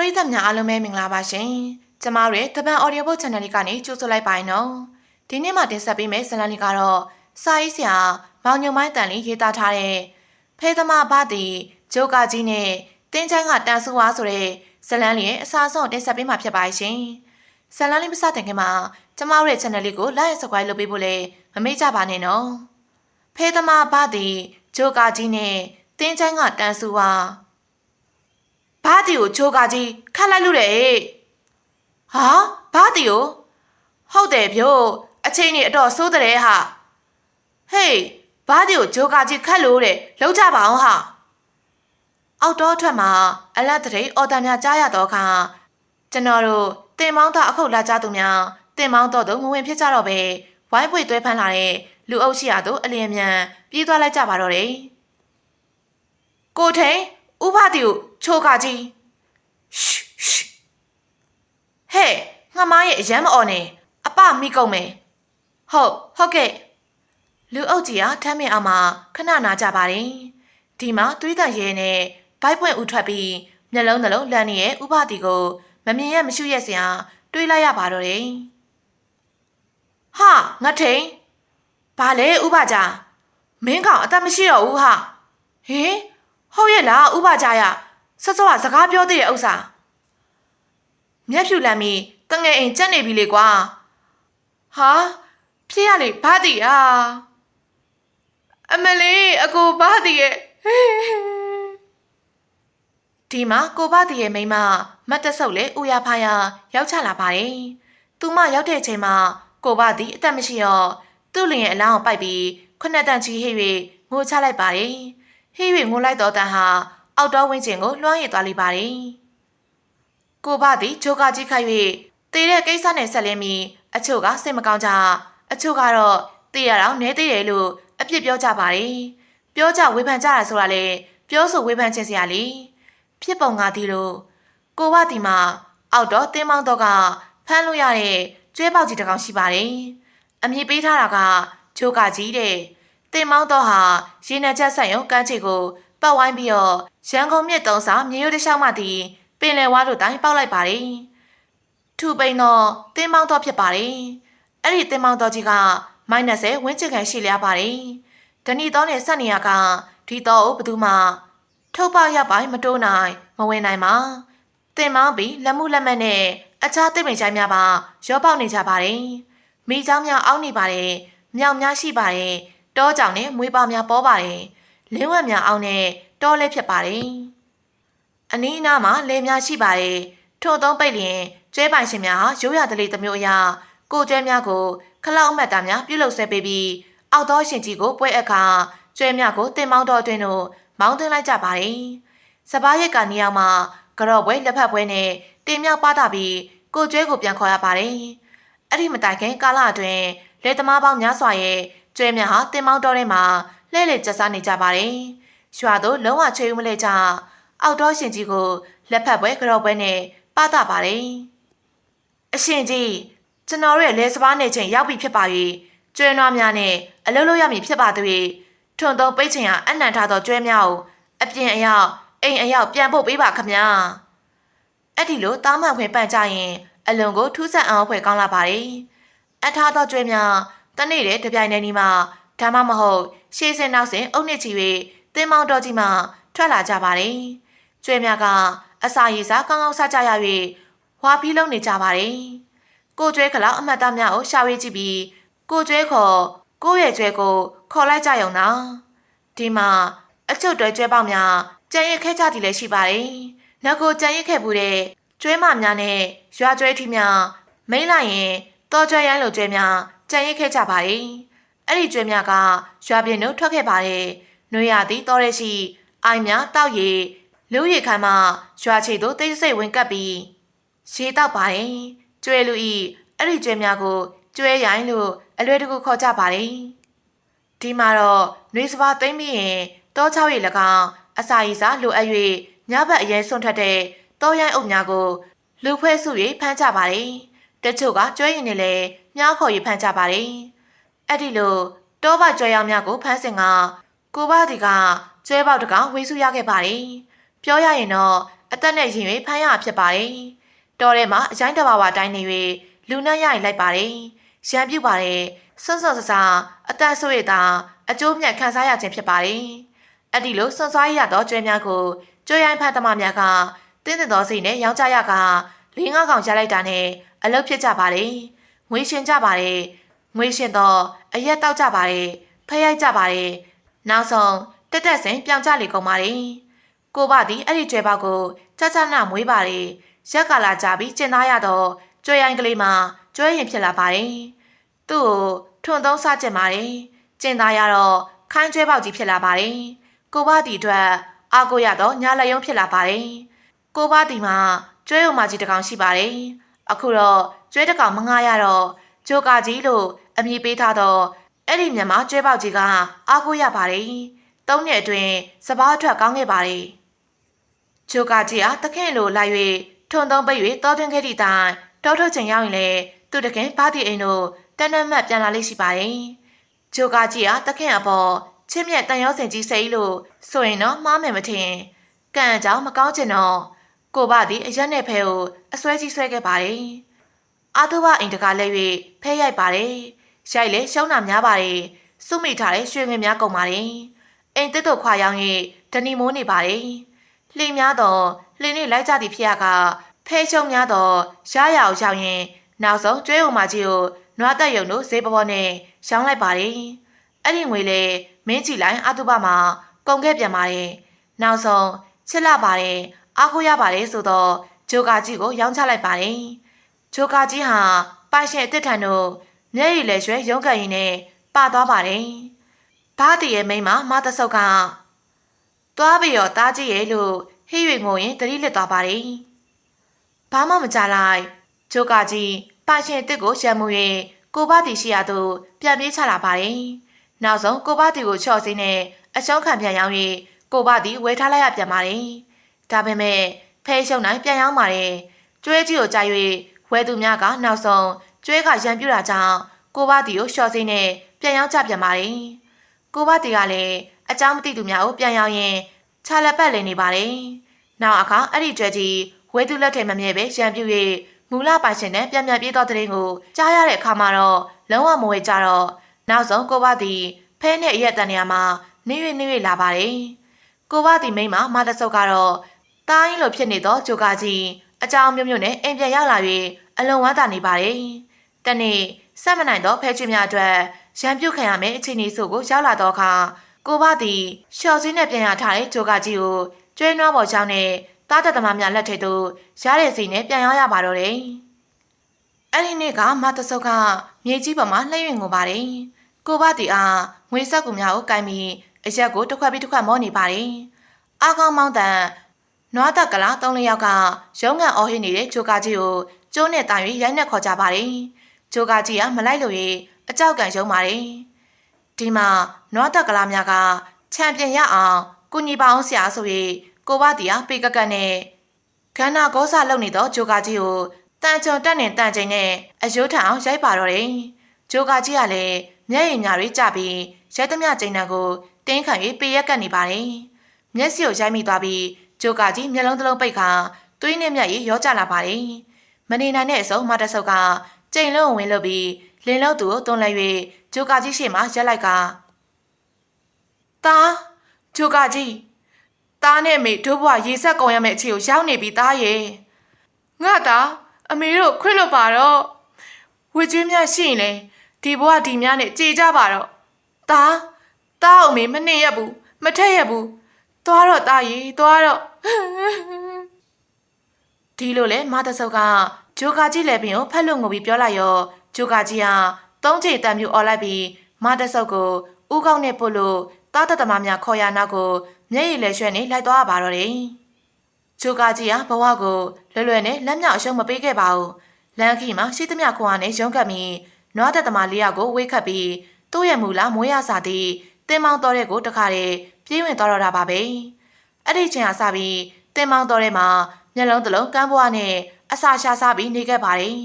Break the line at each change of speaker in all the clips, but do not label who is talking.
ပရိသတ်များအားလုံးပဲမင်္ဂလာပါရှင်။ကျမတို့ရဲ့တပန် audio book channel လေးကနေကြိုဆိုလိုက်ပါရနော်။ဒီနေ့မှတင်ဆက်ပေးမယ့်ဇာတ်လမ်းလေးကတော့စာရေးဆရာမောင်ညုံမိုင်းတန်လေးရေးသားထားတဲ့ဖဲသမားဘာတီဂျိုကာကြီးနဲ့တင်းချမ်းကတန်ဆူဝါဆိုတဲ့ဇာတ်လမ်းလေးရဲ့အစားဆုံးတင်ဆက်ပေးမှာဖြစ်ပါရှင်။ဇာတ်လမ်းလေးမစတင်ခင်မှာကျမတို့ရဲ့ channel လေးကို like and subscribe လုပ်ပေးဖို့လည်းမမေ့ကြပါနဲ့နော်။ဖဲသမားဘာတီဂျိုကာကြီးနဲ့တင်းချမ်းကတန်ဆူဝါ ဘာတီကိုဂျိုကာကြီးခတ်လိုက်လို့တဲ့ဟာဘာတီကိုဟုတ်တယ်ဗျို့အချိန်ကြီးအတော့စိုးတဲ့ဟာဟေးဘာတီကိုဂျိုကာကြီးခတ်လို့တဲ့လောက်ကြပါအောင်ဟာအောက်တော့ထွက်မှာအလတ်တရိအော်တန်များကြားရတော့ခါကျွန်တော်တို့တင်မောင်းသားအခုတ်လာကြသူများတင်မောင်းတော့တော့ငဝင်ဖြစ်ကြတော့ပဲဝိုင်းပွေသွဲဖမ်းလာတဲ့လူအုပ်ရှိရတို့အလျင်မြန်ပြေးသွားလိုက်ကြပါတော့တယ်ကိုထိန်ဥပတိကို ချိုကကြီးရှ်ရှ်ဟဲ့ငါမရဲ့အရမ်းမအော်နဲ့အပမိကုန်မယ်ဟုတ်ဟုတ်ကဲ့လူအုပ်ကြီးကထမ်းမြင်အောင်မှာခဏနာကြပါတယ်ဒီမှာသွေးတန်ရဲနဲ့ဘိုက်ပွင့်ဥထွက်ပြီးမျက်လုံးနှလုံးလန့်နေရဲ့ဥပတိကိုမမြင်ရမရှုရက်စရာတွေးလိုက်ရပါတော့တယ်ဟာငါထိန်ဘာလဲဥပကြမင်းကောင်အသက်မရှိတော့ဘူးဟာဟင်ဟုတ်ရဲ့လားဥပကြရ စောစောကစကားပြောသေးတဲ့ဥစ္စာမျက်ဖြူလမ်းပြီးတငယ်အိမ်ကြက်နေပြီလေကွာဟာဖြစ်ရလေဘာတီอ่ะအမလေးအကိုဘာတီရဲ့ဒီမှာကိုဘာတီရဲ့မိန်းမမတ်တဆုပ်လေဦးရဖားရရောက်ချလာပါတယ်သူမရောက်တဲ့အချိန်မှာကိုဘာတီအသက်မရှိတော့သူ့လင်ရဲ့အလောင်းကိုပိုက်ပြီးခုနှစ်တန်ချီဟိ၍ငိုချလိုက်ပါတယ်ဟိ၍ငိုလိုက်တော့တန်ဟာ အောက်တော်ဝင်းကျင်ကိုလွှမ်းရည်သွားလိပါတယ်။ကိုဘသည်ဂျိုကာကြီးခိုက်၍တေတဲ့ကိစ္စနဲ့ဆက်လင်းပြီးအချို့ကစိတ်မကောင်းကြအချို့ကတော့တေရအောင်နဲသေးတယ်လို့အပြစ်ပြောကြပါတယ်။ပြောကြဝေဖန်ကြတာဆိုတာလေပြောဆိုဝေဖန်ခြင်းစရာလေဖြစ်ပုံကဒီလိုကိုဘဒီမှာအောက်တော့တင်းမောင်းတော့ကဖမ်းလို့ရတဲ့ကျွဲပေါက်ကြီးတစ်ကောင်ရှိပါတယ်။အမည်ပေးထားတာကဂျိုကာကြီးတဲ့တင်မောင်းတော့ဟာရေနံချက်ဆက်ရုံကန်းချီကိုပတ်ဝိုင်းပြီးတော့ ရန်ကုန်မြစ်တုံးစာမြေရိုးတစ်လျှောက်မှတည်ပင်လယ်ဝါတို့တိုင်းပေါက်လိုက်ပါတယ်။ထူပိန်တော့တင်းမောင်းတော့ဖြစ်ပါတယ်။အဲ့ဒီတင်းမောင်းတော့ကြီးကမိုင်း20ဝင်းချင်ခံရှိလျားပါတယ်။ဒဏီတော့နဲ့ဆက်နေရကဒီတော့ဘသူမှထုတ်ပေါက်ရပိုင်းမတိုးနိုင်မဝင်နိုင်ပါ။တင်မောင်းပြီးလက်မှုလက်မက်နဲ့အခြားတိတ်မိန်ချိုင်းများပါရောပေါက်နေကြပါတယ်။မိเจ้าများအောင်းနေပါတယ်။မြောင်များရှိပါတယ်။တောကြောင်နဲ့မွေးပါများပေါ်ပါတယ်။လင်းဝက်များအောင်းနဲ့ တောလဲဖြစ်ပါတယ်။အနီးအနားမှာလယ်များရှိပါတယ်။ထို့သောပိတ်လျင်ကျွဲပိုင်ရှင်များဟာရိုးရတလေးတစ်မျိုးအရာကိုကျွဲများကိုခလောက်အမှတ်သားများပြုလုပ်ဆဲပေးပြီးအောက်သောရှင်ကြီးကိုပွဲအခါကျွဲများကိုတင်မောင်းတော်အတွင်းသို့မောင်းသွင်းလိုက်ကြပါတယ်။စပားရက်ကနေရာမှာကြော့ပွဲလက်ဖက်ပွဲနဲ့တင်မြောက်ပါတာပြီးကိုကျွဲကိုပြန်ခေါ်ရပါတယ်။အဲ့ဒီမတိုင်ခင်ကာလအတွင်းလက်သမားပေါင်းများစွာရဲ့ကျွဲများဟာတင်မောင်းတော်ထဲမှာလှဲ့လေကျဆနေကြပါတယ်။ ရွာသို့လုံးဝချေဦးမလဲကြအောက်တော်ရှင်ကြီးကိုလက်ဖက်ပွဲကြော့ပွဲနဲ့ပတာပါတယ်။အရှင်ကြီးကျွန်တော်ရဲ့လဲစပားနေချင်းရောက်ပြီဖြစ်ပါ၍ကျွဲနွားများနဲ့အလုံးလုံးရမည်ဖြစ်ပါသည်။ထွန်သုံးပိတ်ချင်ဟာအနံ့ထားသောကျွဲများကိုအပြင်အရောက်အိမ်အရောက်ပြန်ဖို့ပေးပါခမညာ။အဲ့ဒီလိုတားမှန်ခွင်ပန့်ကြရင် အလွန်ကိုထူးဆန်းအောင်ဖွယ်ကောင်းလာပါတယ်။အထားသောကျွဲများတနေ့တည်းတပြိုင်တည်းนี้မှာဒါမှမဟုတ်ရှေးစင်နောက်စင်အုတ်နှစ်ချီ၍တ င်းမောင်းတော်ကြီးမှထွက်လာကြပါတယ်။ကျွဲများကအစာရည်စားကောင်းကောင်းစားကြရ၍ဝါဖီးလုံးနေကြပါတယ်။ကိုကျွဲခလောက်အမှတ်သားများကိုရှာဝေးကြည့်ပြီးကိုကျွဲခေါ်ကိုရဲ့ကျွဲကိုခေါ်လိုက်ကြရုံသာဒီမှာအချုပ်တွဲကျွဲပေါက်များကြံရစ်ခဲ့ကြသည်လည်းရှိပါတယ်။နောက်ကိုကြံရစ်ခဲ့မှုတဲ့ကျွဲမများနဲ့ရွာကျွဲထီများမိမ့်လိုက်ရင်တော်ကျွဲရိုင်းလိုကျွဲများကြံရစ်ခဲ့ကြပါတယ်။အဲ့ဒီကျွဲများကရွာပြင်တို့ထွက်ခဲ့ပါတယ်။ နှွေရသည်တော်ရဲရှိအိုင်များတောက်ရည်လူရီခမ်းမှရွာချီတို့တိတ်ဆိတ်ဝင်ကပ်ပြီးရေတောက်ပါတယ်။ကျွဲလူဤအဲ့ဒီကျွဲများကိုကျွဲရိုင်းလို့အလွယ်တကူခေါ်ကြပါတယ်။ဒီမှာတော့နှွေးစပါသိမ့်ပြီးရင်တောချောက်ရည်၎င်းအစာရည်စားလိုအပ်၍ညဘက်အရင်ဆွန့်ထွက်တဲ့တောရိုင်းအုပ်များကိုလူဖွဲစု၍ဖမ်းကြပါတယ်။တချို့ကကျွဲရင်နဲ့လည်းမြားခေါ်၍ဖမ်းကြပါတယ်။အဲ့ဒီလိုတောပကျွဲရောင်များကိုဖမ်းစင်က ကိုဘဒီကကျွဲပေါက်တကောင်ဝေးစုရခဲ့ပါတယ်။ပြောရရင်တော့အသက်နဲ့ရင်၍ဖမ်းရဖြစ်ပါတယ်။တော်ထဲမှာအရိုင်းတဘာဝတိုင်းနေ၍လူနှံ့ရရင်လိုက်ပါတယ်။ရံပြူပါတယ်။စွန်းစွန်းဆဆာအသက်ဆိုးရတာအကျိုးမြတ်ခံစားရခြင်းဖြစ်ပါတယ်။အဲ့ဒီလိုစွန့်စွားရသောကျွဲများကိုကျွဲရိုင်းဖတ်သမားများကတင်းတဲ့သောစိတ်နဲ့ရောင်းကြရကလေးငါးကောင်ရလိုက်တာနဲ့အလုပ်ဖြစ်ကြပါတယ်။ငွေရှင်ကြပါတယ်။ငွေရှင်တော့အရက်တောက်ကြပါတယ်။ဖဲရိုက်ကြပါတယ်။ နောက်ဆုံးတက်တက်စင်ပြောင်းကြလေကုန်ပါတယ်။ကိုဘသည်အဲ့ဒီကျွဲပေါက်ကိုကြကြနာမွေးပါတယ်။ရက်ကာလာကြပြီးကျင်သားရတော့ကျွဲရိုင်းကလေးမှာကျွဲရင်ဖြစ်လာပါတယ်။သူ့ကိုထွန်သုံးစားကျင်ပါတယ်။ကျင်သားရတော့ခိုင်းကျွဲပေါက်ကြီးဖြစ်လာပါတယ်။ကိုဘသည်အတွက်အာကိုရတော့ညာလက်ယုံဖြစ်လာပါတယ်။ကိုဘသည်မှာကျွဲရုံမကြီးတစ်ကောင်ရှိပါတယ်။အခုတော့ကျွဲတစ်ကောင်မငားရတော့ဂျိုကာကြီးလို့အမည်ပေးထားတော့ အဲ့ဒီမြန်မာကျွဲပေါက်ကြီးကအာကိုရပါတယ်။သုံးနှစ်အတွင်းစပားအထွက်ကောင်းခဲ့ပါတယ်။ဂျိုကာကြီးအားတခင်လိုလိုက်၍ထုံသုံးပိတ်၍တောတွင်ခဲ့သည့်တိုင်တောထုတ်ချိန်ရောက်ရင်လေသူတခင်ဘာတီအိမ်တို့တန်တမတ်ပြန်လာလိမ့်ရှိပါတယ်။ဂျိုကာကြီးအားတခင်အပေါ်ချင်းမြက်တန်ရောစင်ကြီးစိတ်လို့ဆိုရင်တော့မှားမယ်မထင်။ကံအကြောင်းမကောင်းချင်တော့ကိုဘသည်အရက်နဲ့ဖဲကိုအစွဲကြီးဆွဲခဲ့ပါတယ်။အာတုဘအိမ်တကားလဲ၍ဖဲရိုက်ပါတယ်။ ရိုက်လေရှုံးတာများပါတယ်။စုမိထားတဲ့ရွှေငွေများကုန်ပါတယ်။အိမ်တက်တော့ခွာရောင်း၍ဒဏီမိုးနေပါတယ်။လှိများတော့လှိနေလိုက်ကြသည်ဖြစ်ရကဖဲရှုံများတော့ရရအောင်ရောက်ရင် နောက်ဆုံးကျွဲုံမကြီးကိုနွားတက်ယုံတို့ဈေးပေါ်ပေါ်နဲ့ရောင်းလိုက်ပါတယ်။အဲ့ဒီငွေလေမင်းကြည့်လိုက်အာတုဘမှာကုန်ခဲ့ပြန်ပါတယ်။နောက်ဆုံးချစ်လာပါတယ်အားကိုးရပါတယ်ဆိုတော့ဂျိုကာကြီးကိုရောင်းချလိုက်ပါတယ်။ဂျိုကာကြီးဟာပိုင်ရှင်အစ်စ်ထန်တို့ မျက်ရည်လဲရွှဲရုံးကန်ရင်နဲ့ပါသွားပါတယ်။ဘားတည်းရဲ့မိန်းမမသဆုပ်ကသွားပြီးတော့တားကြည့်ရဲ့လို့ဟေး၍ငိုရင်တတိလစ်သွားပါတယ်။ဘာမှမကြလိုက်ဂျိုကာကြီးပိုင်ရှင်အစ်စ်ကိုရှမ်းမှု၍ကိုဘတီရှိရသို့ပြန်ပြေးချလာပါတယ်။နောက်ဆုံးကိုဘတီကိုချော့စင်းနဲ့အရှုံးခံပြန်ရောက်၍ကိုဘတီဝဲထားလိုက်ရပြန်ပါတယ်။ဒါပေမဲ့ဖဲရှုံနိုင်ပြန်ရောက်ပါတယ်။ကျွဲကြီးကိုကြာ၍ဝဲသူများကနောက်ဆုံး ကျွဲကရန်ပြူတာကြောင့်ကိုဘတီကိုရှော့စိမ့်နဲ့ပြန်ရောက်ကြပြန်ပါတယ်။ကိုဘတီကလည်းအကြောင်းမသိသူများကိုပြန်ရောက်ရင်ခြာလက်ပတ်လည်နေပါတယ်။နောက်အခါအဲ့ဒီကျွဲကြီးဝဲသူလက်ထဲမမြဲပဲရန်ပြူ၍မူလပိုင်ရှင်နဲ့ပြန်ပြန်ပြေးတော့တဲ့ရင်ကိုကြားရတဲ့အခါမှာတော့လုံးဝမဝဲကြတော့နောက်ဆုံးကိုဘတီဖဲနဲ့အရက်တန်နေရာမှာနေရွေနေရွေလာပါတယ်။ကိုဘတီမိမမာတဆုပ်ကတော့တိုင်းလိုဖြစ်နေသောဂျိုကာကြီးအကြောင်းမျိုးမျိုးနဲ့အိမ်ပြန်ရောက်လာ၍ အလွန်ဝမ်းသာနေပါတယ်။တနေ့ဆက်မနိုင်တော့ဖဲချွေများအတွက်ရံပြုတ်ခံရမယ့်အခြေအနေဆိုကိုရောက်လာတော့အခါကိုဘသည်ရှော့စင်းနဲ့ပြန်ရထားတဲ့ဂျိုကာကြီးကိုကျွဲနွားပေါ်ချောင်းနဲ့တားတသမားများလက်ထက်သို့ရတဲ့စီနဲ့ပြန်ရောက်ရပါတော့တယ်။အဲ့ဒီနေ့ကမတဆုပ်ကမြေကြီးပေါ်မှာလှည့်ရင်ငိုပါတယ်။ကိုဘတီအားငွေဆက်ကူများကိုကင်ပြီးအရက်ကိုတစ်ခွက်ပြီးတစ်ခွက်မောနေပါတယ်။အာကောင်မောင်းတန်နွားတက်ကလာသုံးလယောက်ကရုံးငံအော်ဟစ်နေတဲ့ဂျိုကာကြီးကို ကျိုးနဲ့တိုင်၍ရိုက်နှက်ခေါ်ကြပါတယ်။ဂျိုကာကြီးကမလိုက်လို့ရအကြောက်ကန်ရုံပါတယ်။ဒီမှာနွားတက်ကလာများကချန်ပီယံရအောင်ကုညီပါအောင်ဆရာဆို၍ကိုဘတီကပေကကတ်နဲ့ခန္ဓာကောစာလုပ်နေတော့ဂျိုကာကြီးကိုတန်ချုံတက်နေတန်ချိန်နဲ့အယိုးထံအောင်ရိုက်ပါတော့တယ်။ဂျိုကာကြီးကလည်းမျက်ရည်များတွေကျပြီးရဲသမျှချိန်တန်ကိုတင်းခံ၍ပေရက်ကတ်နေပါတယ်။မျက်စိကိုရိုက်မိသွားပြီးဂျိုကာကြီးမျက်လုံးတစ်လုံးပိတ်ခါသွေးနဲ့မျက်ရည်ရောကျလာပါတယ်။ မနေနိုင်တဲ့အစုံမတဆုပ်ကကြိမ်လုံးဝင်လို့ပြီးလင်းလုံးသူကိုတွန်းလိုက်၍ဂျိုကာကြီးရှေ့မှာရက်လိုက်ကတာဂျိုကာကြီးတားနဲ့အမေတို့ဘွားရေဆက်ကုန်ရမယ့်အခြေကိုရောက်နေပြီတားရဲ့ငါတာအမေတို့ခွင့်လို့ပါတော့ဝေကျွေးများရှိရင်လေဒီဘွားဒီများနဲ့ကြေကြပါတော့တားတားအောင်မေမနှင်ရဘူးမထက်ရဘူးသွားတော့တားရီသွားတော့ ဒီလိုလေမတဆုပ်ကဂျိုကာကြီးလည်းပင်ကိုဖက်လို့ငိုပြီးပြောလိုက်ရောဂျိုကာကြီးဟာသုံးချိန်တန်ပြူអော်လိုက်ပြီးမတဆုပ်ကိုဥကောက်နဲ့ပို့လို့တားတသမားများခေါ်ရနောက်ကိုမျက်ရည်လဲရွှဲနေလိုက်သွားပါတော့တယ်ဂျိုကာကြီးဟာဘဝကိုလွယ်လွယ်နဲ့လက်မြောက်အရှုံးမပေးခဲ့ပါဘူးလမ်းခီမှာရှိသမျှခွန်အားနဲ့ရုန်းကပ်ပြီးနွားတသမားလေးယောက်ကိုဝေးခတ်ပြီးသူ့ရဲ့မူလာမွေးရစာသည်တင်မောင်းတော်တဲ့ကိုတခါတည်းပြေးဝင်သွားတော့တာပါပဲအဲ့ဒီချိန်ကစပြီးတင်မောင်းတော်တဲ့မှာ မျက်လုံးတစ်လုံးကမ်းပွားနဲ့အစာရှာစားပြီးနေခဲ့ပါတယ်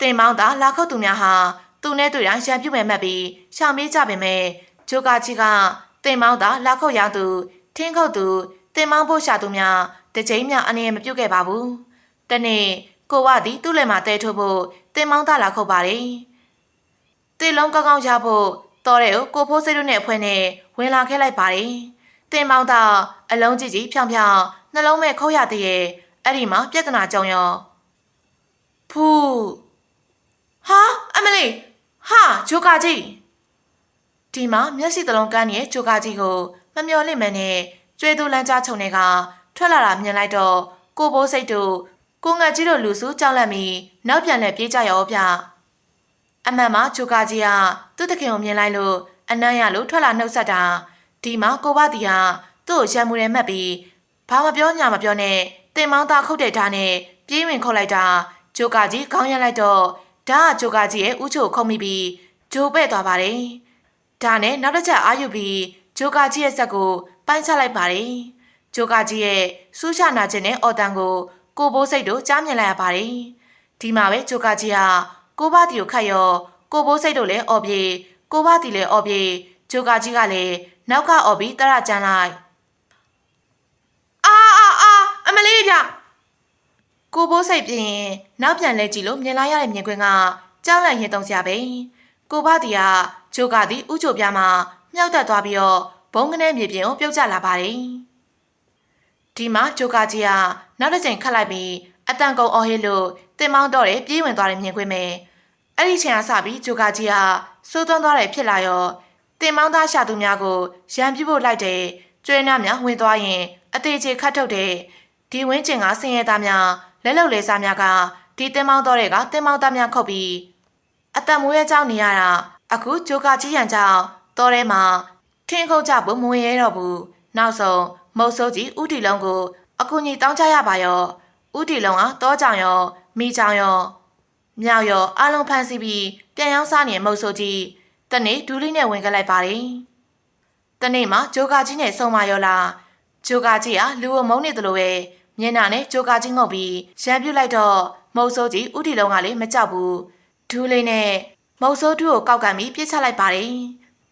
တင်မောင်းသာလာခုတ်သူများဟာသူနဲ့တွေ့တိုင်းရံပြုတ်မဲ့မှတ်ပြီးရှောင်ပြေးကြပေမဲ့ဂျိုကာချီကတင်မောင်းသာလာခုတ်ရောက်သူထင်းခုတ်သူတင်မောင်းဖို့ရှာသူများတတကြိမ်မြောက်အနေနဲ့မပြုတ်ခဲ့ပါဘူး။တနေ့ကိုဝသည်သူ့လက်မှာတဲထုတ်ဖို့တင်မောင်းသားလာခုတ်ပါတယ်။တေလုံးကောင်းကောင်းရဖို့တော်တဲ့ကိုကိုဖိုးစိတ်တို့နဲ့အဖွဲနဲ့ဝင်လာခဲ့လိုက်ပါတယ်။တင်မောင်းသားအလုံးကြီးကြီးဖြောင်ဖြောင် နှလုံးမဲ့ခုတ်ရသေးရဲ့အဲ့ဒီမှာပြဿနာကြောင်ရောဖူးဟာအမလေးဟာဂျိုကာကြီးဒီမှာမျက်စိတလုံးကန်းရဲ့ဂျိုကာကြီးကိုမမျော်လင့်မနဲ့ကျွေးသူလမ်းကြားခြုံတွေကထွက်လာတာမြင်လိုက်တော့ကိုဘိုးစိတ်တို့ကိုငတ်ကြီးတို့လူစုကြောက်လန့်ပြီးနောက်ပြန်လဲပြေးကြရောဗျအမှန်မှာဂျိုကာကြီးကသူ့တခင်ကိုမြင်လိုက်လို့အနမ်းရလို့ထွက်လာနှုတ်ဆက်တာဒီမှာကိုဘတီကသူ့ကိုရံမှုရဲမှတ်ပြီး ဘာမပြောညာမပြောနဲ့တင်မောင်းသားခုတ်တဲ့ဓာတ်နဲ့ပြေးဝင်ခုတ်လိုက်တာဂျိုကာကြီးခေါင်းရလိုက်တော့ဓာတ်ကဂျိုကာကြီးရဲ့ဥချိုခုံမိပြီးဂျိုပဲ့သွားပါတယ်ဒါနဲ့နောက်တစ်ချက်အာယူပြီးဂျိုကာကြီးရဲ့ဇက်ကိုပိုင်းချလိုက်ပါတယ်ဂျိုကာကြီးရဲ့စူးချနာခြင်းနဲ့အော်တန်ကိုကိုဘိုးစိတ်တို့ကြားမြင်လိုက်ရပါတယ်ဒီမှာပဲဂျိုကာကြီးကကိုဘတီကိုခတ်ရောကိုဘိုးစိတ်တို့လည်းအော်ပြေကိုဘတီလည်းအော်ပြေဂျိုကာကြီးကလည်းနောက်ကအော်ပြီးတရကြမ်းလိုက် အာအာအာအမလေးဗျကိုဘိုးစိတ်ပြင်းနောက်ပြန်လဲကြည့်လို့မြင်လာရတဲ့မြင်ကွင်းကကြောက်လန့်ရင်တုံစရာပဲကိုဘတီကဂျိုကသည်ဥချိုပြားမှာမြောက်တက်သွားပြီးတော့ဘုံကနေမြေပြင်ကိုပြုတ်ကျလာပါတယ်ဒီမှာဂျိုကာကြီးကနောက်တစ်ချိန်ခတ်လိုက်ပြီးအတန်ကုန်အော်ဟစ်လို့တင်မောင်းတော့တဲ့ပြေးဝင်သွားတဲ့မြင်ကွင်းပဲအဲ့ဒီချိန်ကစပြီးဂျိုကာကြီးကစိုးသွန်းသွားတယ်ဖြစ်လာရောတင်မောင်းသားရှာသူများကိုရန်ပြဖို့လိုက်တယ်ကျွဲနာများဝင်သွားရင် အသေးချေခတ်ထုတ်တယ်ဒီဝင်းကျင်ကဆင်းရဲသားများလက်လုံလေစားများကဒီတင်မောင်းတော့တဲ့ကတင်မောင်းသားများခုတ်ပြီးအတန်မိုးရဲကြောင်းနေရတာအခုဂျိုကာကြီးရန်ကြောင့်တော်ထဲမှာထင်းခုတ်ကြဖို့မဝင်ရတော့ဘူးနောက်ဆုံးမုတ်ဆိုးကြီးဥတီလုံးကိုအကူကြီးတောင်းချရပါရောဥတီလုံးကတောကြောင်ရောမိကြောင်ရောမြောက်ရောအလုံးဖန်စီပြီးပြန်ရောက်စားနေမုတ်ဆိုးကြီးတနေ့ဒူးလေးနဲ့ဝင်ခဲ့လိုက်ပါတယ်တနေ့မှာဂျိုကာကြီးနဲ့ဆုံမရောလား ဂျိုကာကြီးကလူဝမုန်းနေသလိုပဲမျက်နှာနဲ့ဂျိုကာကြီးငုတ်ပြီးရမ်းပြလိုက်တော့မုတ်ဆိုးကြီးဥတီလုံးကလည်းမကြောက်ဘူးဒူးလေးနဲ့မုတ်ဆိုးတူကိုကောက်ကန်ပြီးပြစ်ချလိုက်ပါတယ်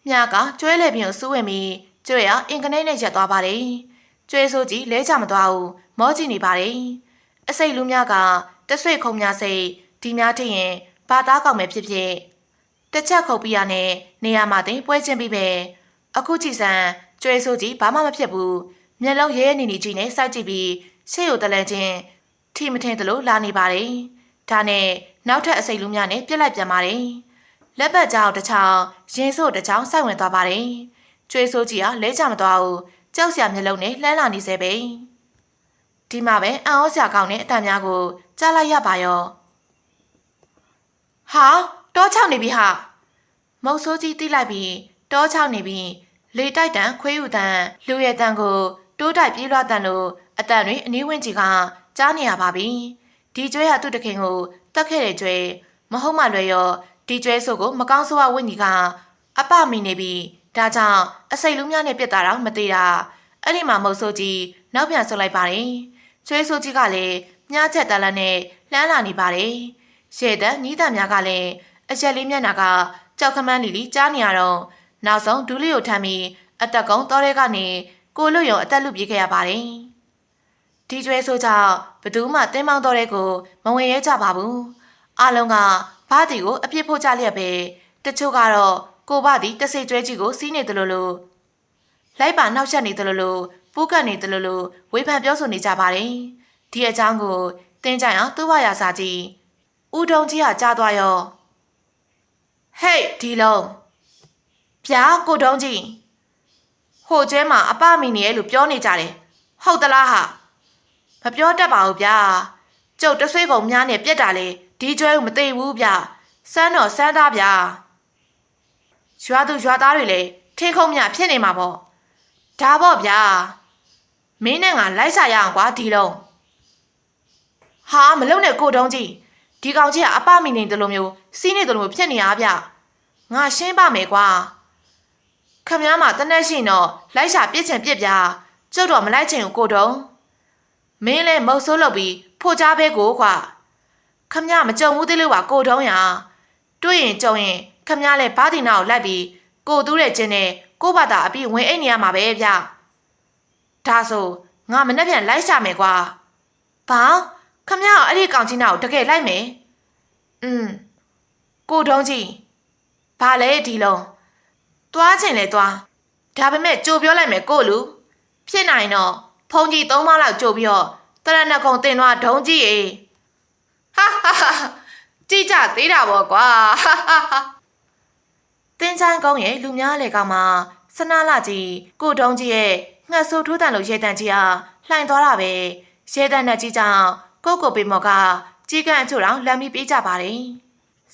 မြားကကျွဲလေပြင်းကိုစူးဝင်ပြီးကျွဲကအင်ကနေနဲ့ရက်သွားပါတယ်ကျွဲဆိုးကြီးလဲချမသွားဘူးမောကြည့်နေပါတယ်အစိတ်လူများကတဆွေခုံများစိတ်ဒီများထင်ရင်ဘာသားကောက်မယ်ဖြစ်ဖြစ်တစ်ချက်ခုတ်ပြီးရနဲ့နေရာမှာတင်ပွဲချင်းပြီးပဲအခုကြည့်စမ်းကျွဲဆိုးကြီးဘာမှမဖြစ်ဘူး မျက်လုံးရဲရဲနေနေကြည့်နေစိုက်ကြည့်ပြီးရှေ့ကိုတလဲချင်းထိမထင်သလိုလာနေပါတယ်ဒါနဲ့နောက်ထပ်အစိတ်လူများနဲ့ပြက်လိုက်ပြန်ပါတယ်လက်ပတ်ကြောင်တစ်ချောင်းရင်စို့တစ်ချောင်းစိုက်ဝင်သွားပါတယ်ကျွေးဆိုးကြီးကလဲကြမသွားဘူးကြောက်စရာမျက်လုံးနဲ့လှမ်းလာနေစေပဲဒီမှာပဲအံ့ဩစရာကောင်းတဲ့အတန်များကိုကြားလိုက်ရပါရောဟာတောချောက်နေပြီဟာမုတ်ဆိုးကြီးတိလိုက်ပြီးတောချောက်နေပြီးလေတိုက်တန်ခွေးယူတန်လူရဲ့တန်ကို တိုးတိုက်ပြေးလွှတ်တန်လို့အတန်တွေအနီးဝန်းကျင်ကကြားနေရပါပြီဒီကျွဲရသူ့တခင်ကိုတတ်ခဲ့တဲ့ကျွဲမဟုတ်မှလွယ်ရောဒီကျွဲဆိုကိုမကောင်းဆိုးဝဝင့်ကြီးကအပမိနေပြီဒါကြောင့်အစိတ်လူများနဲ့ပြစ်တာတော့မသေးတာအဲ့ဒီမှာမုတ်ဆိုးကြီးနောက်ပြန်ဆုတ်လိုက်ပါတယ်ကျွဲဆိုးကြီးကလည်းမြားချက်တလန်းနဲ့လှမ်းလာနေပါတယ်ရှေ့တဲ့နီးတံများကလည်းအချက်လေးမျက်နှာကကြောက်ခမန်းလီလီကြားနေရတော့နောက်ဆုံးဒူးလေးကိုထမ်းပြီးအတက်ကုန်းတော်ရဲကနေ ကိုလွတ်ရုံအသက်လူပြေးခဲ့ရပါတယ်ဒီကျွဲဆိုကြောင့်ဘသူမှတင်းမောင်းတော်ရဲကိုမဝင်ရဲကြပါဘူးအလုံးကဘားတီကိုအပြစ်ဖို့ကြလျက်ပဲတချို့ကတော့ကိုဘတီတဆိတ်ကျွဲကြီးကိုစီးနေတယ်လို့လို့လိုက်ပါနောက်ဆက်နေတယ်လို့လို့ပူးကတ်နေတယ်လို့လို့ဝေဖန်ပြောဆိုနေကြပါတယ်ဒီအကြောင်းကိုတင်းကြိုင်အောင်သူ့ဘရာစာကြီးဦးတုံးကြီးကကြားသွားရောဟေးဒီလုံးဗျာကိုတုံးကြီး ဟိုကျွဲမှာအပမီနေရဲ့လို့ပြောနေကြတယ်ဟုတ်သလားဟာမပြောတတ်ပါဘူးဗျာကျုပ်တဆွေးကုန်များနဲ့ပြက်တာလေဒီကျွဲကိုမသိဘူးဗျစမ်းတော့စမ်းသားဗျရွာသူရွာသားတွေလည်းထင်းခုံမြဖြစ်နေမှာပေါ့ဒါပေါ့ဗျာမင်းနဲ့ငါလိုက်စားရအောင်ကွာဒီလုံးဟာမလုံနဲ့ကိုတုံးကြီးဒီကောင်ကြီးကအပမီနေတယ်လို့မျိုးစီးနေတယ်လို့မျိုးဖြစ်နေရဗျငါရှင်းပါမယ်ကွာ ခမည်းမတနက်ရှိတော့လိုက်ရှာပြစ်ချင်ပြစ်ပြကျုပ်တော့မလိုက်ချင်ဘူးကိုတုံးမင်းလည်းမုတ်ဆိုးလုပ်ပြီးဖို့ချားပဲကိုကွာခမည်းမကြုံဘူးသေးလို့ပါကိုတုံးရတွေ့ရင်ကြုံရင်ခမည်းလည်းဘာဒီနာကိုလိုက်ပြီးကိုတူးတဲ့ချင်းနဲ့ကိုဘာသာအပြီးဝင်အိတ်နေရမှာပဲဗျဒါဆိုငါမနှက်ပြန်လိုက်ရှာမယ်ကွာဘာခမရအဲ့ဒီကောင်ချင်းနာကိုတကယ်လိုက်မယ်อืมကိုတုံးကြီးဘာလဲဒီလုံး သွားချင်လဲသွားဒါပေမဲ့ကြိုပြောလိုက်မယ်ကိုလူဖြစ်နိုင်တော့ဖုန်ကြီးသုံးမလောက်ကြိုပြီးတော့တရဏကုံတင်သွားဒုံကြီးရေဟာဟာဟာကြည့်ကြသေးတာပေါ့ကွာဟာဟာဟာတင်းချိုင်းကုန်းရဲ့လူများလေကောင်မှာစနာလာကြီးကိုတုံးကြီးရဲ့ငှက်ဆိုးထိုးတန်လို့ရေတန်ကြီးဟာလှိုင်သွားတာပဲရေတန်နဲ့ကြီးကြောင့်ကိုကိုပေမော်ကကြီးကန့်အချို့တော့လမ်းပြီးပေးကြပါတယ်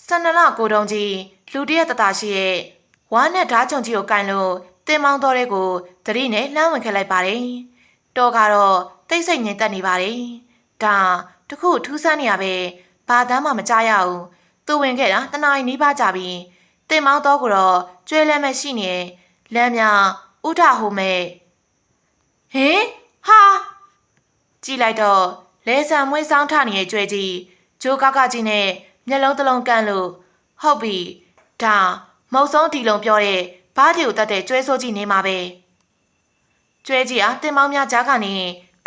စနလကိုတုံးကြီးလူတရက်တတရှိရဲ့ ဝါနဲ့ဓားချုံကြီးကိုကင်လို့တင်မောင်းတော်တဲ့ကိုသတိနဲ့လှမ်းဝင်ခဲ့လိုက်ပါတယ်တော်ကတော့တိတ်ဆိတ်ငြိမ်သက်နေပါတယ်ဒါတခုထူးဆန်းနေရပဲဘာတမ်းမှမကြားရဘူးသူဝင်ခဲ့တာတနားရီနီးပါးကြာပြီတင်မောင်းတော်ကိုတော့ကျွဲလဲမဲ့ရှိနေလမ်းမြဥထဟိုမဲ့ဟင်ဟာကြည့်လိုက်တော့လဲဆံမွေးဆောင်ထနေတဲ့ကြွဲကြီးဂျိုးကကကြီးနဲ့မျက်လုံးတစ်လုံးကန့်လို့ဟုတ်ပြီဒါ မုတ်ဆုံးဒီလုံးပြောတဲ့ဘားကြီးကိုတတ်တဲ့ကျွဲဆိုးကြီးနေမှာပဲကျွဲကြီးအားတင်မောင်းများကြားကနေ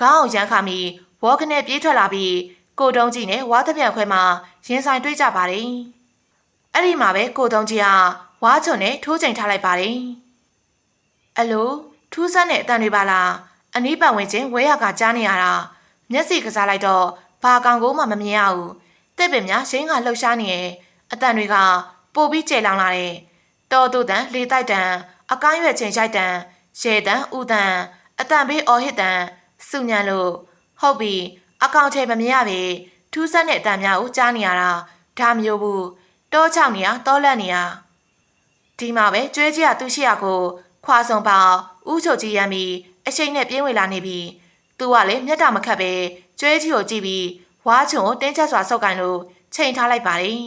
ခေါင်းအောင်ရမ်းခါမိဝေါကနေပြေးထွက်လာပြီးကိုတုံးကြီးနဲ့ဝါသပြန်ခွဲမှာရင်ဆိုင်တွေ့ကြပါတယ်အဲ့ဒီမှာပဲကိုတုံးကြီးကဝါချွန်နဲ့ထိုးချိန်ထားလိုက်ပါတယ်အလိုထူးဆန်းတဲ့အတန်တွေပါလားအနီးပတ်ဝန်းကျင်ဝဲရကကြားနေရတာမျက်စိကစားလိုက်တော့ဘာကောင်ကိုမှမမြင်ရဘူးတစ်ပင်များရှင်းကလှုပ်ရှားနေရဲ့အတန်တွေကပိုပြီးကျဲလောင်လာတယ် တော်တူတန်လေတိုက်တန်အကိုင်းရွက်ချိန်ရိုက်တန်ရှဲတန်ဥတန်အတန်ဘေးအော်ဟစ်တန်စုညံလို့ဟုတ်ပြီအကောင့်ထဲမမြင်ရပေထူးဆန်းတဲ့အတန်များကိုကြားနေရတာဒါမျိုးဘူးတောချောင်းနေရတောလက်နေရဒီမှာပဲကျွဲကြီးကသူ့ရှိရကို ခွာဆောင်ပေါဥချုပ်ကြီးရမ်းပြီးအရှိန်နဲ့ပြင်းဝင်လာနေပြီသူကလည်းမျက်တာမခတ်ပဲကျွဲကြီးကိုကြည့်ပြီးဝါချုံကိုတင်းချက်စွာဆုပ်ကန်လို့ချိန်ထားလိုက်ပါတယ်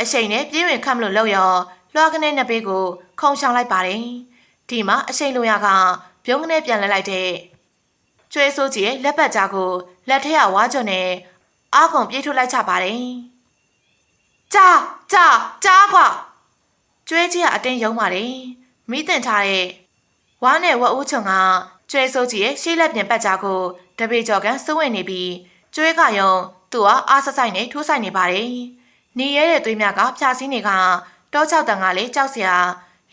အရှိန်နဲ့ပြင်းဝင်ခတ်မလို့လောက်ရောလွှာကနေနှစ်ပေးကိုခုံဆောင်လိုက်ပါတယ်ဒီမှာအရှိန်လိုရကပြုံးကနေပြန်လဲလိုက်တဲ့ကျွဲဆိုးကြီးရဲ့လက်ပတ်ကြားကိုလက်ထက်ကဝါချုံနဲ့အားကုန်ပြေးထုတ်လိုက်ကြပါတယ်ကြာကြာကြာကွာကျွဲကြီးကအတင်းယုံပါတယ်မိတင်ထားတဲ့ဝါနဲ့ဝက်ဦးချုံကကျွဲစိုးကြီးရဲ့ရှေ့လက်ပြင်ပတ်ကြားကိုတပေကျော်ကန်စိုးဝင်နေပြီးကျွဲကယုံသူကအားဆဆိုင်နဲ့ထိုးဆိုင်နေပါတယ်။နေရဲတဲ့သွေးမြကဖြာစင်းတွေက တောချောက်တန်ကလည်းကြောက်စရာ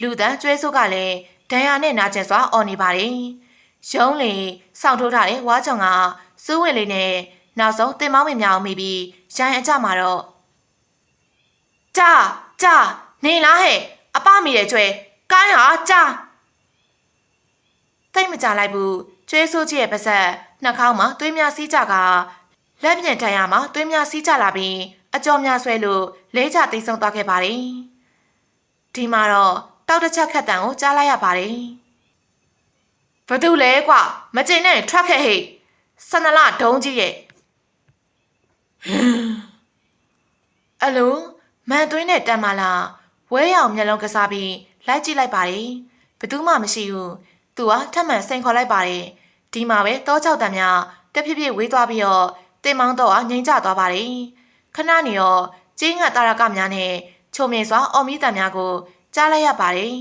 လူတန်းကျွဲစိုးကလည်းဒဏ်ရာနဲ့နာကျင်စွာအော်နေပါတယ်။ရုံးလေစောင့်ထိုးထားတဲ့ဝါချုံကစိုးဝင်လေးနဲ့နောက်ဆုံးတင်မောင်းမမြောင်မိပြီးရိုင်းအကြမှာတော့ကြာကြာနေလားဟဲ့အပမိတဲ့ကျွဲကိုင်းဟာကြာတိတ်မကြလိုက်ဘူးကျွဲဆိုးကြီးရဲ့ပါဇက်နှာခေါင်းမှာသွေးများစီးကြကလက်ပြန်ထိုင်ရမှာသွေးများစီးကြလာပြီးအကြောများဆွဲလို့လဲချတိတ်ဆုံးသွားခဲ့ပါတယ် ဒီမှာတော့တောက်တစ်ချက်ခက်တန်ကိုကြားလိုက်ရပါတယ်ဘာတူလဲကွမကျင်နဲ့ထွက်ခဲ့ဟိဆန္ဒလဒုံးကြီးရဲ့အလိုမန်သွင်းတဲ့တန်မာလာဝဲရောင်မျက်လုံးကစားပြီးလိုက်ကြည့်လိုက်ပါတယ်ဘသူမှမရှိဘူးသူကထပ်မံစိန်ခေါ်လိုက်ပါတယ်ဒီမှာပဲတောချောက်တံများတဖြည်းဖြည်းဝေးသွားပြီးတော့တင်မောင်းတော့ငိမ့်ကျသွားပါတယ်ခဏနေရောကျင်းငတ်တာရကများနဲ့ ချုံမြေစွာအော်မီတံများကိုကြားလိုက်ရပါတယ်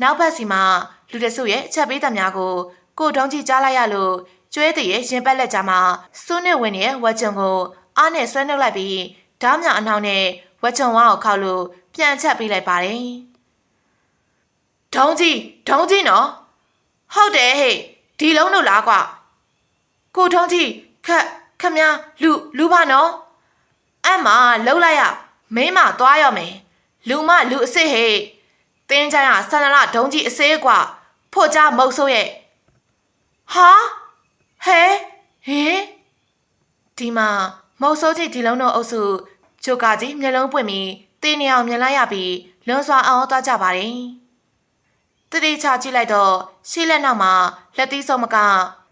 နောက်ဘက်စီမှာလူတစုရဲ့အချက်ပေးတံများကိုကိုတုံးကြီးကြားလိုက်ရလို့ကျွဲတည်းရဲ့ရင်ပက်လက်ကြားမှာစွန်းနဲ့ဝင်နေတဲ့ဝက်ချုံကိုအားနဲ့ဆွဲနှုတ်လိုက်ပြီးဓားမြအနှောင်းနဲ့ဝက်ချုံဝါကိုခောက်လို့ပြန်ချက်ပေးလိုက်ပါတယ်ဒုံးကြီးဒုံးကြီးနော်ဟုတ်တယ်ဟဲ့ဒီလုံးတို့လားကွာကိုထုံးကြီးခက်ခမလူလူပါနော်အမလှုပ်လိုက်ရ မင်းမသွားရမယ်လူမလူအစ်စ်ဟဲ့တင်းချိုင်းကဆန္ဒလဒုံးကြီးအစေးကွာဖို့ကြမုတ်ဆိုးရဲ့ဟာဟဲဟင်ဒီမှာမုတ်ဆိုးကြီးဒီလုံးတို့အုပ်စုဂျိုကာကြီးမျက်လုံးပွင့်ပြီးတင်းနေအောင်မြင်လိုက်ရပြီးလွန်စွာအောင်သွားကြပါတယ်တတိချကြည့်လိုက်တော့ရှေ့လက်နောက်မှာလက်သီးစုံမက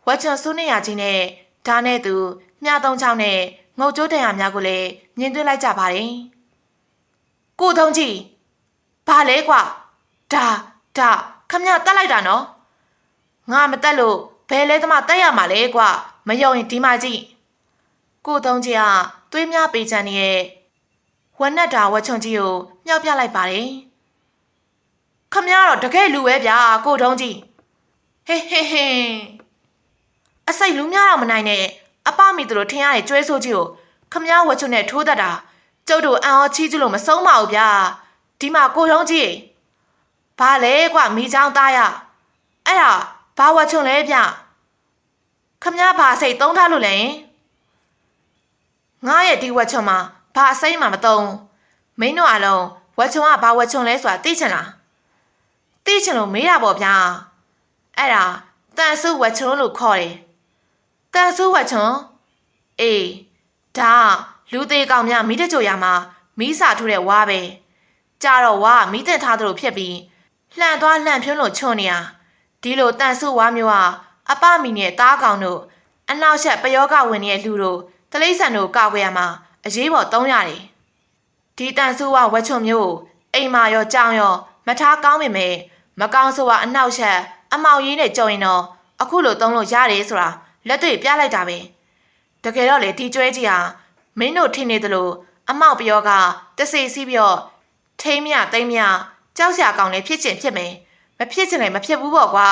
ဝက်ချွန်ဆူးနေရချင်းနဲ့ဓာတ်နဲ့သူမြားသုံးချောင်းနဲ့ငုတ်ကျိုးတန်ရများကိုလည်းမြင်တွေ့လိုက်ကြပါတယ်။ ကိုထုံးကြီးဘာလဲကွာဒါဒါခမရတက်လိုက်တာနော်ငါမတက်လို့ဘယ်လဲသမားတက်ရမှာလဲကွာမယုံရင်ဒီမှာကြည့်ကိုထုံးကြီးကသွေးများပေးချန်ရဲ့ဝက်နက်တာဝက်ချွန်ကြီးကိုမြောက်ပြလိုက်ပါတယ်။ခမရတော့တကယ်လူပဲဗျာကိုထုံးကြီးဟေးဟေးဟေးအစိတ်လူများတော့မနိုင်နဲ့အပမိတို့ထင်ရတဲ့ကျွဲဆိုးကြီးကိုခမည်းဝချုံနဲ့ထိုးတတ်တာ ကျုပ်တို့အံ့ဩချီးကျလို့မဆုံးပါဘူးဗျာဒီမှာကိုရုံးကြီးဘာလဲကွာမိချောင်းသားရအဲ့ဒါဘာဝချုံလဲဗျခမည်းဘာစိတ်သုံးထားလို့လဲငါရဲ့ဒီဝချုံမှာဘာအစိမ့်မှမသုံးမင်းတို့အလုံးဝချုံကဘာဝချုံလဲဆိုတာသိချင်လားသိချင်လို့မေးတာပေါ့ဗျာအဲ့ဒါတန်ဆုဝချုံလို့ခေါ်တယ်တန်ဆိုးဝတ်ချွန်အေးဒါ လူသေးကောင်များမိတကြိုရမှာမိစာထိုးတဲ့ဝါပဲကြာတော့ဝါမိတင်ထားသလိုဖြစ်ပြီးလှန်သွားလှန်ဖြုံးလို့ချွန်နေရဒီလိုတန်ဆိုးဝါမျိုးဟာအပမီနဲ့တားကောင်တို့အနောက်ရှက်ပယောဂဝင်နေတဲ့လူတို့တလိษံတို့ကောက်ွယ်ရမှာအရေးပေါ်သုံးရတယ်ဒီတန်ဆိုးဝါဝတ်ချွန်မျိုးကိုအိမ်မာရောကြောင်ရောမထားကောင်းပေမဲ့မကောင်းဆိုဝါအနောက်ရှက်အမောက်ရင်းနဲ့ကြုံရင်တော့အခုလိုသုံးလို့ရတယ်ဆိုတာလက်တွေ့ပြလိုက်တာပဲတကယ်တော့လေဒီကျွဲကြီးဟာ မင်းတို့ထင်နေသလိုအမောက်ပြောကတစေစီးပြီးတော့ထိမ်းမြသိမ်းမြကြောက်စရာကောင်းလေဖြစ်ချင်ဖြစ်မယ်မဖြစ်ချင်လည်းမဖြစ်ဘူးပေါ့ကွာ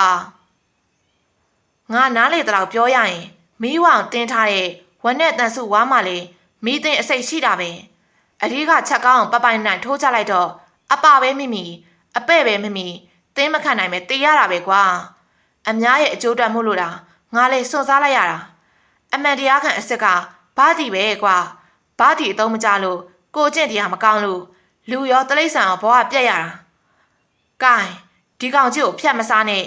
ငါနားလေတော့ပြောရရင်မီးဝအောင်တင်းထားတဲ့ဝက်နဲ့တန်စုဝါမှလေမီးသိမ်းအစိတ်ရှိတာပဲအဒီကချက်ကောင်းပပိုင်နိုင်ထိုးချလိုက်တော့အပပဲမိမိအပဲ့ပဲမိမိတင်းမခံနိုင်ပဲတေးရတာပဲကွာအများရဲ့အကျိုးတက်မှုလို့လားငါလေစွန့်စားလိုက်ရတာအမှန်တရားခံအစ်စ်က ဘာတီပဲကွာဘာတီအသုံးမကြလို့ကိုကျင့်တရားမကောင်းလို့လူရောတလိษံရောဘဝပြက်ရတာကဲဒီကောင်ကြီးကိုဖြတ်မစားနဲ့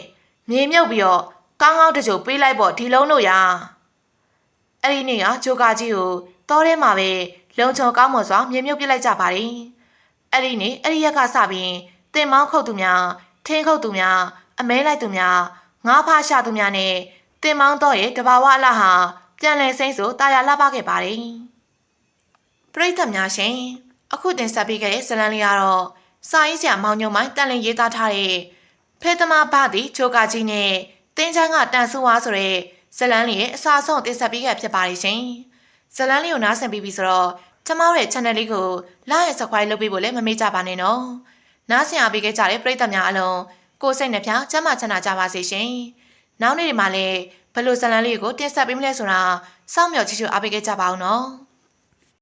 မြေမြုပ်ပြီးတော့ကောင်းကောင်းတကြိုပေးလိုက်ပေါ့ဒီလုံးတို့ရာအဲ့ဒီနေ့ကဂျိုကာကြီးကိုတောထဲမှာပဲလုံချုံကောင်းမွန်စွာမြေမြုပ်ပြလိုက်ကြပါတယ်အဲ့ဒီနေ့အဲ့ဒီရက်ကစပြီးတင်မောင်းခုတ်သူများထင်းခုတ်သူများအမဲလိုက်သူများငါးဖားရှာသူများနဲ့တင်မောင်းတော့ရဲ့တဘာဝအလားဟာ ပြန်လည်စိမ့်ဆိုတာယာလှပခဲ့ပါတယ်ပရိသတ်များရှင်အခုတင်ဆက်ပေးခဲ့တဲ့ဇလန်လေးကတော့စာရေးဆရာမောင်ညုံမိုင်းတန်လင်းရေးသားထားတဲ့ဖဲသမားဘာတိချိုကာကြီးနဲ့တင်းချမ်းကတန်ဆူဝါဆိုတဲ့ဇလန်လေးရဲ့အစားဆုံးတင်ဆက်ပေးခဲ့ဖြစ်ပါတယ်ရှင်ဇလန်လေးကိုနားဆင်ပြီးပြီဆိုတော့ကျမတို့ရဲ့ channel လေးကို like and subscribe လုပ်ပေးဖို့လည်းမမေ့ကြပါနဲ့နော်နားဆင်အားပေးခဲ့ကြတဲ့ပရိသတ်များအလုံးကိုယ်စိတ်နှပြကျမ်းမာချမ်းသာကြပါစေရှင်နောက်နေ့ဒီမှာလည်း ဘယ်လိုဇလန်လေးကိုတင်ဆက်ပေးမလဲဆိုတာစောင့်မျှော်ကြည့်ရှုအားပေးခဲ့ကြပါဦးနော်